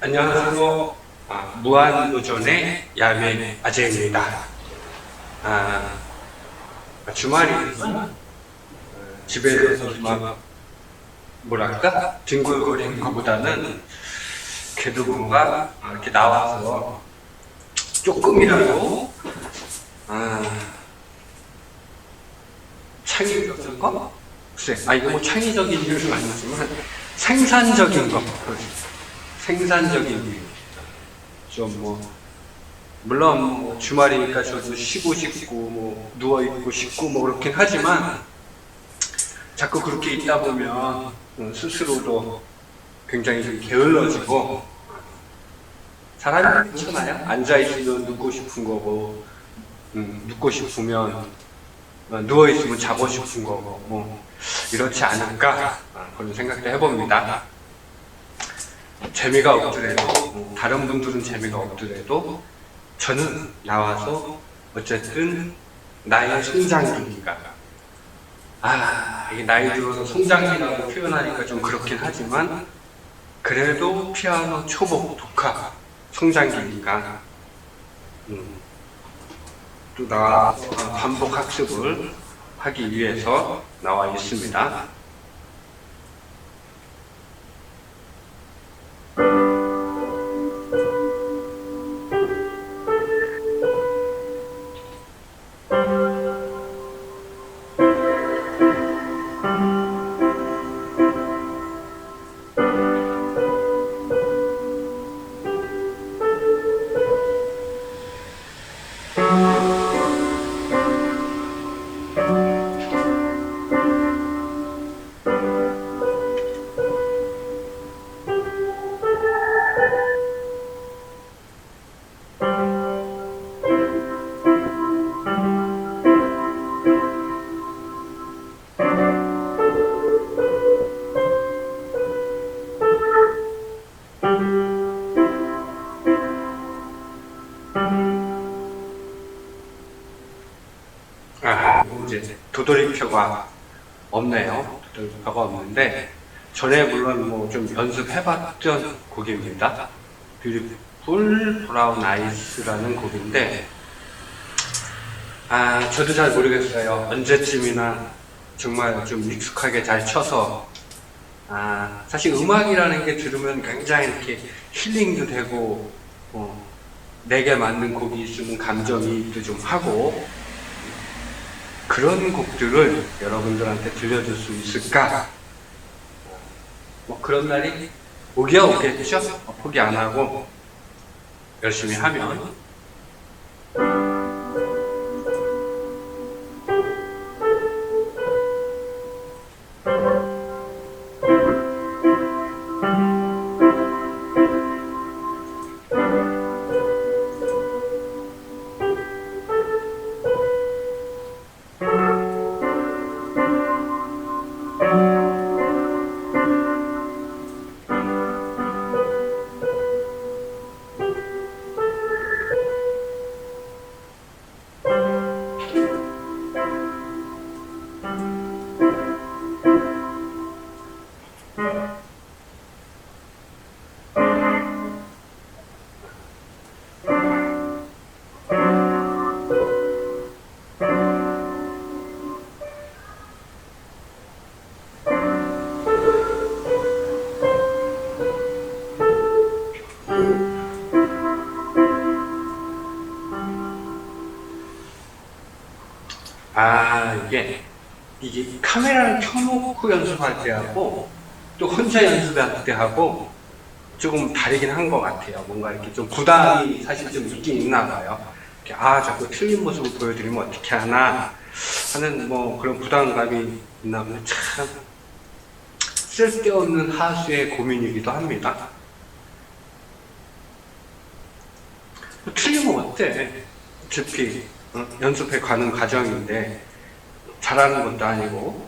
안녕하세요. 아, 무한도전의 야매 아재입니다. 아, 주말이 어, 집에서 막 뭐랄까 뒹굴거리는 것보다는 그래도 뭔가 이렇게 나와서 조금이라도 아, 창의적인 거? 글쎄, 아 이거 뭐 창의적인 이유는 아니지만 생산적인 거. 생산적인 좀 뭐 물론 뭐 주말이니까 저도 쉬고 싶고 뭐 누워 있고 싶고 뭐 그렇긴 하지만 자꾸 그렇게 있다 보면 어, 스스로도 굉장히 좀 게을러지고 사람이 그렇잖아요. 앉아 있으면 눕고 싶은 거고 음, 눕고 싶으면 어, 누워 있으면 자고 싶은 거고 뭐 이렇지 않을까 아, 그런 생각도 해봅니다. 재미가 없더라도 다른 분들은 재미가 없더라도 저는 나와서 어쨌든 나의 성장기니까 아 이게 나이 들어서 성장기라고 표현하니까 좀 그렇긴 하지만 그래도 피아노 초보 독학 성장기니까 음, 또 나와서 반복 학습을 하기 위해서 나와 있습니다. 아, 이제 도돌이표가 없네요. 도돌이표가 없는데 전에 물론 뭐 좀 연습해봤던 곡입니다. 뷰티풀 브라운 아이스라는 곡인데 아 저도 잘 모르겠어요. 언제쯤이나 정말 좀 익숙하게 잘 쳐서 아 사실 음악이라는 게 들으면 굉장히 이렇게 힐링도 되고 어, 내게 맞는 곡이 있으면 감정이입도 좀 하고 그런 곡들을 여러분들한테 들려줄 수 있을까? 뭐 그런 날이 오기야 오겠죠? 어, 포기 안 하고 열심히 하면 아 이게 이게 카메라를 켜놓고 연습할 때하고 또 혼자 연습할 때하고 조금 다르긴 한 것 같아요. 뭔가 이렇게 좀 부담이 사실 좀 있긴 있나 봐요. 아 자꾸 틀린 모습을 보여드리면 어떻게 하나 하는 뭐 그런 부담감이 있나 보네. 참 쓸데없는 하수의 고민이기도 합니다. 뭐 틀리면 어때? 어차피 어, 연습해 가는 과정인데 잘하는 것도 아니고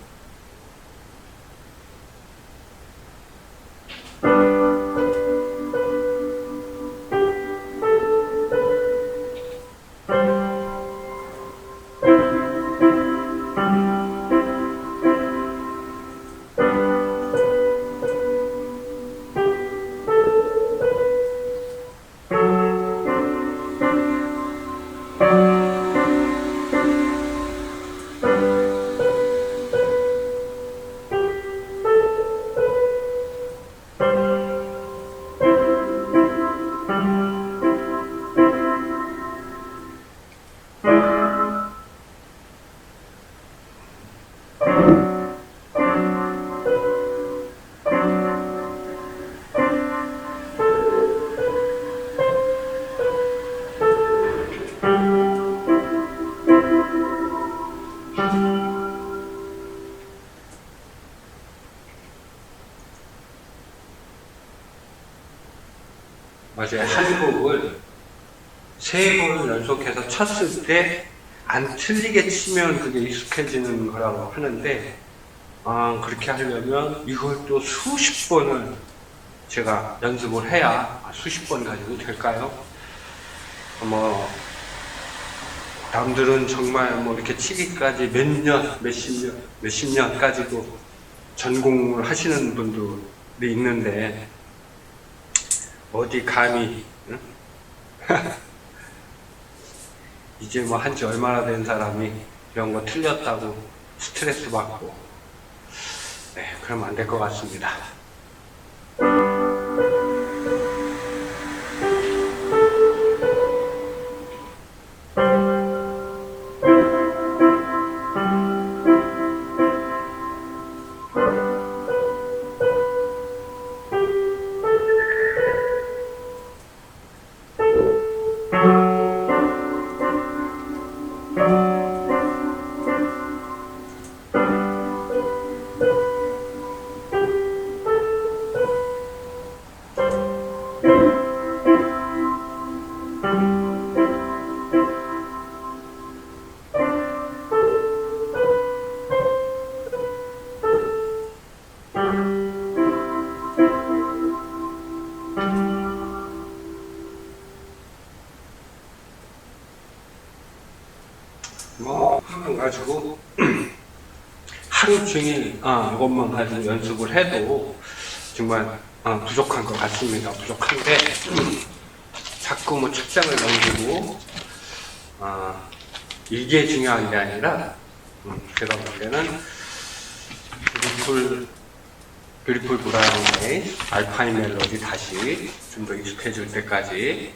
어제 한 곡을 세 번 연속해서 쳤을 때 안 틀리게 치면 그게 익숙해지는 거라고 하는데 아, 그렇게 하려면 이걸 또 수십 번을 제가 연습을 해야 수십 번 가지고 될까요? 뭐 남들은 정말 뭐 이렇게 치기까지 몇 년, 몇십 년, 몇십 년까지도 전공을 하시는 분들이 있는데 어디 감히 응? 이제 뭐 한 지 얼마나 된 사람이 이런 거 틀렸다고 스트레스 받고 네, 그러면 안 될 것 같습니다. 하루 종일 아, 이것만 가지고 연습을 해도 정말 아, 부족한 것 같습니다. 부족한데 자꾸 뭐 책장을 넘기고 아, 이게 중요한 게 아니라 음, 제가 볼 때는 뷰티풀 뷰티풀 브라운의 알파인 멜로디 다시 좀 더 익숙해질 때까지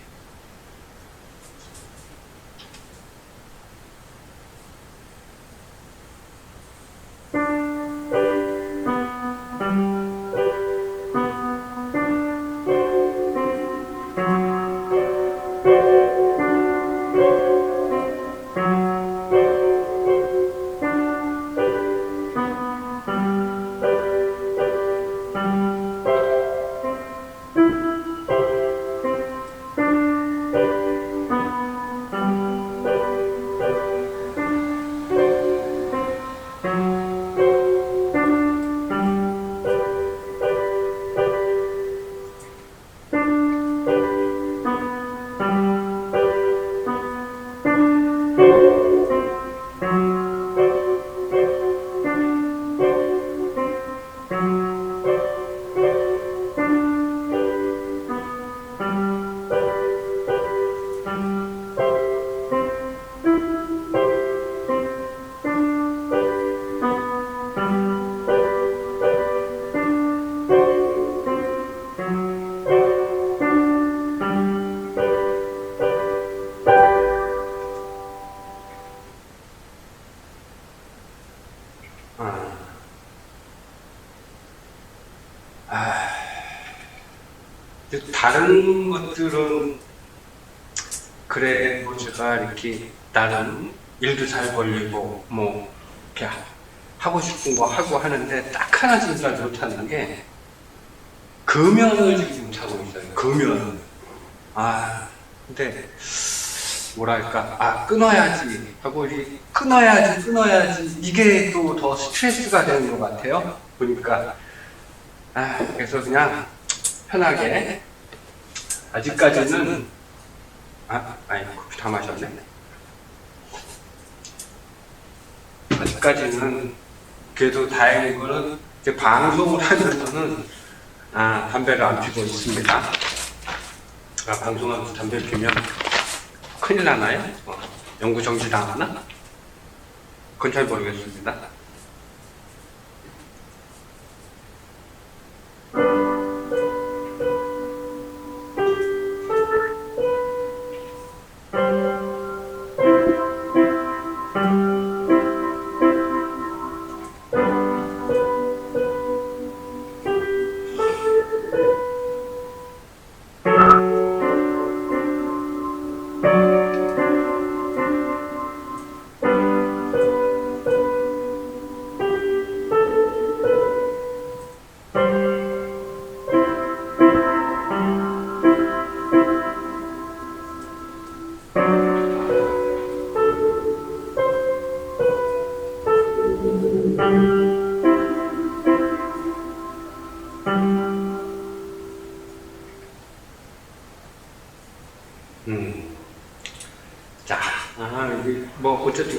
것들은 그래 뭐 제가 이렇게 나름 일도 잘 벌리고 뭐 이렇게 하- 하고 싶은 거 하고 하는데 딱 하나 진짜 못하는 게 금연을 지금 차고 있어요. 금연. 아 근데 뭐랄까 아 끊어야지 하고 이 끊어야지 끊어야지 이게 또 더 스트레스가 되는 것 같아요 보니까 아 그래서 그냥 편하게 아직까지는 아 아니 커피 다 마셨네 아직까지는 그래도 다행인 거는 이제 방송을 하면서는 아 담배를 안 피고 있습니다 아 방송하면서 담배 피면 큰일 나나요? 어, 연구 정지 당하나? 그건 잘 모르겠습니다.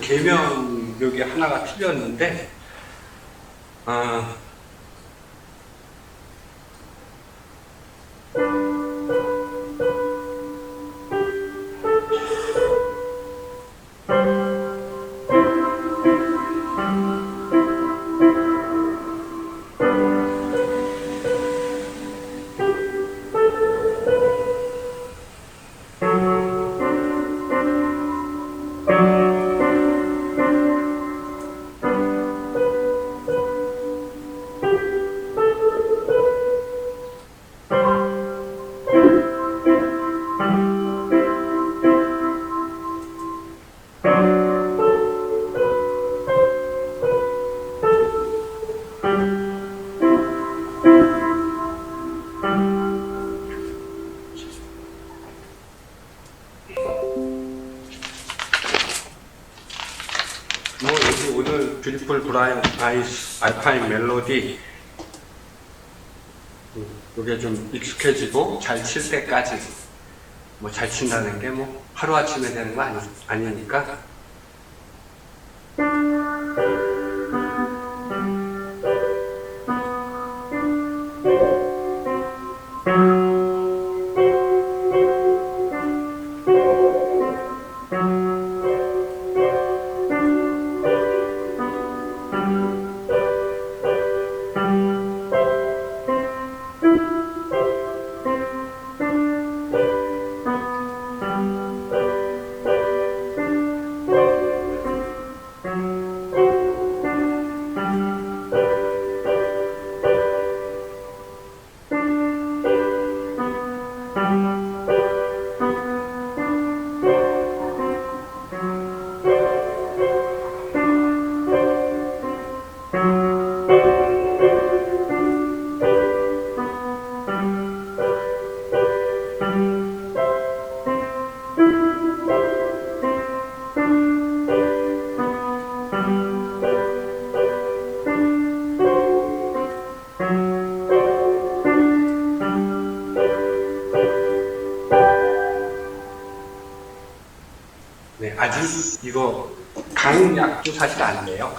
개명 여기 하나가 틀렸는데 뭐 여기 오늘 뷰티풀 브라이언 아이스 알파인 멜로디 음, 이게 좀 익숙해지고 잘 칠 때까지 뭐 잘 친다는 게 뭐 하루 아침에 되는 거 아니, 아니니까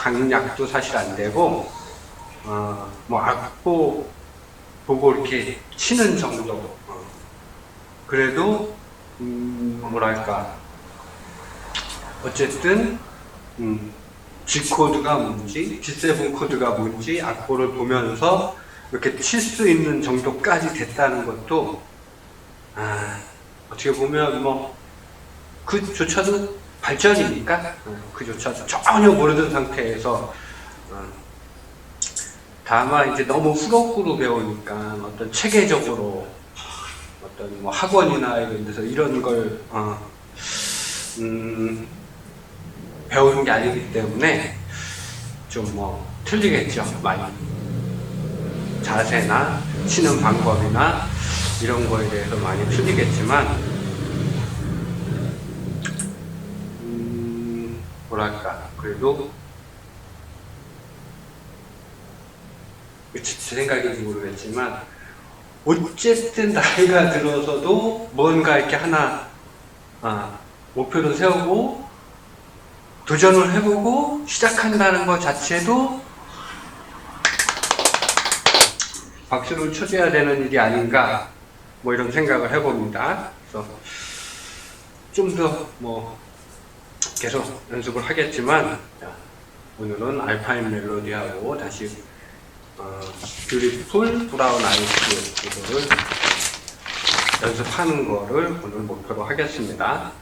강약도 사실 안 되고, 어, 뭐 악보 보고 이렇게 치는 정도. 어. 그래도, 음, 뭐랄까. 어쨌든, 음, G 코드가 뭔지, G7 코드가 뭔지 악보를 보면서 이렇게 칠 수 있는 정도까지 됐다는 것도, 아, 어떻게 보면 뭐, 그조차도 발전이니까? 어, 그조차도 전혀 모르는 상태에서 어, 다만 이제 너무 후덕구로 배우니까 어떤 체계적으로 어떤 뭐 학원이나 이런 데서 이런 걸 어, 음, 배우는 게 아니기 때문에 좀 뭐 틀리겠죠. 많이. 자세나 치는 방법이나 이런 거에 대해서 많이 틀리겠지만 뭐랄까 그래도 제 생각인지 모르겠지만 어쨌든 나이가 들어서도 뭔가 이렇게 하나 아, 목표를 세우고 도전을 해보고 시작한다는 것 자체도 박수를 쳐줘야 되는 일이 아닌가 뭐 이런 생각을 해봅니다. 그래서 좀 더 뭐 계속 연습을 하겠지만 자, 오늘은 알파인 멜로디하고 다시 어, 뷰티풀 브라운 아이스 이거를 연습하는 거를 오늘 목표로 하겠습니다.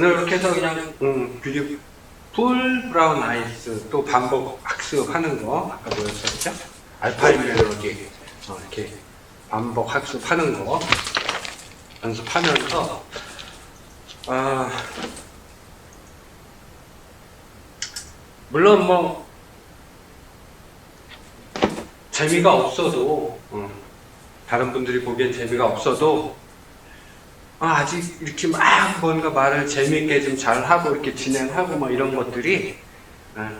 오늘 이렇게 해서 그냥 음, 뷰티풀 브라운 아이스 또 반복 학습하는 거 아까 보였었죠? 알파인 멜로디 어, 이렇게 반복 학습하는 거 연습하면서 아 물론 뭐 재미가 없어도 어, 다른 분들이 보기엔 재미가 없어도 아, 아직 이렇게 막 뭔가 말을 재미있게 좀 잘하고 이렇게 진행하고 뭐 이런 것들이 아,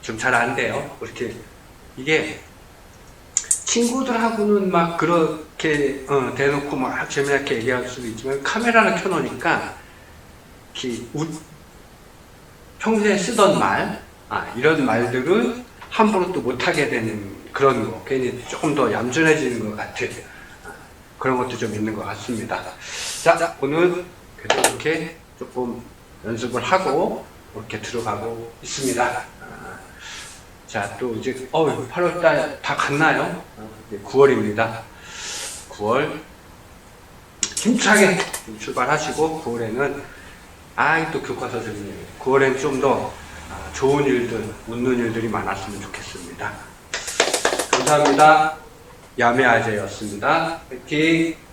좀잘 안 돼요. 이렇게 이게 친구들하고는 막 그렇게 어, 대놓고 막 재미나게 얘기할 수도 있지만 카메라를 켜놓으니까 이렇게 우- 평소에 쓰던 말 아, 이런 말들을 함부로 또 못하게 되는 그런 거 괜히 조금 더 얌전해지는 것 아, 그런 것도 좀 있는 것 같습니다. 자, 오늘 그래도 이렇게 조금 연습을 하고 이렇게 들어가고 있습니다. 아, 자, 또 이제 어 8월달 다 갔나요? 어, 이제 9월입니다. 9월 힘차게 좀 출발하시고 9월에는 아이 또 교과서 선생님 9월엔 좀더 아, 좋은 일들, 웃는 일들이 많았으면 좋겠습니다. 감사합니다. 야매아재였습니다. 화이팅!